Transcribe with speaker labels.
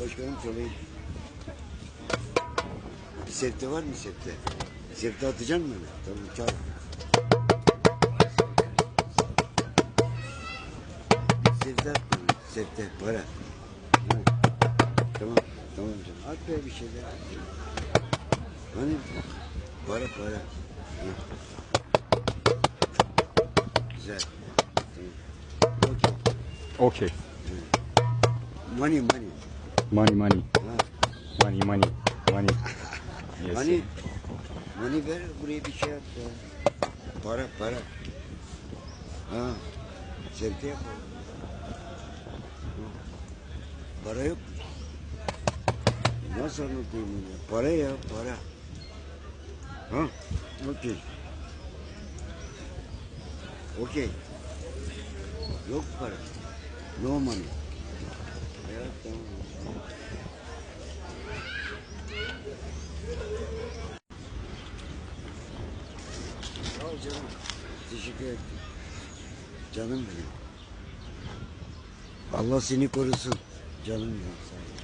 Speaker 1: Başkanım çalayım. Bir septe var mı septe? Septe atacaksın mı? Tamam çal. Septe at bana. Septe para. Ha. Tamam tamam canım. At be bir şeyler. Hani para para. Ha. Güzel. Tamam. Okey.
Speaker 2: Okay.
Speaker 1: Money money.
Speaker 2: Money money. Money money. Money. Yes.
Speaker 1: Hani hani ver buraya bir şey at ya. Para para. Ha. Sevde yap. Para yok. Nasıl anlatayım bunu ya? Para ya para. Ha? Okey. Okey. Yok para. No money. Ya tamam. Canım. Teşekkür ederim. Canım benim. Allah seni korusun. Canım benim.